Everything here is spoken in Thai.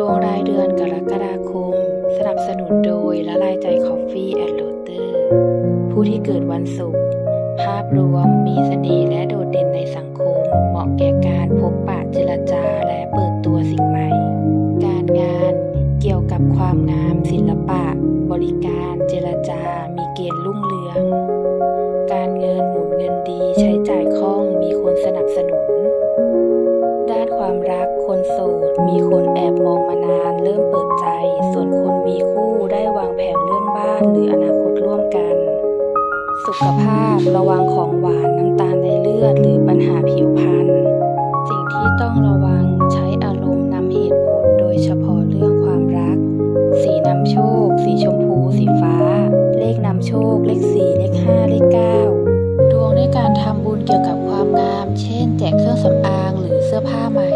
ดวงรายเดือนกรกฎาคม สนับสนุนโดยละลายใจคอฟฟี่แอนด์โรเตอร์ ผู้ที่เกิดวันศุกร์ภาพรวมมีเสน่ห์และโดดเด่นในสังคม เหมาะแก่การพบปะเจรจาและเปิดตัวสิ่งใหม่ การงานเกี่ยวกับความงามศิลปะ บริการเจรจา มีเกณฑ์รุ่งเรือง การเงิน ความรักคนโสด มีคนแอบมองมานาน เริ่มเปิดใจ ส่วนคนมีคู่ได้วางแผนเรื่องบ้านหรืออนาคตร่วมกัน สุขภาพระวังของหวานน้ำตาลในเลือดหรือปัญหาผิวพรรณางหรือเสื้อผ้าใหม่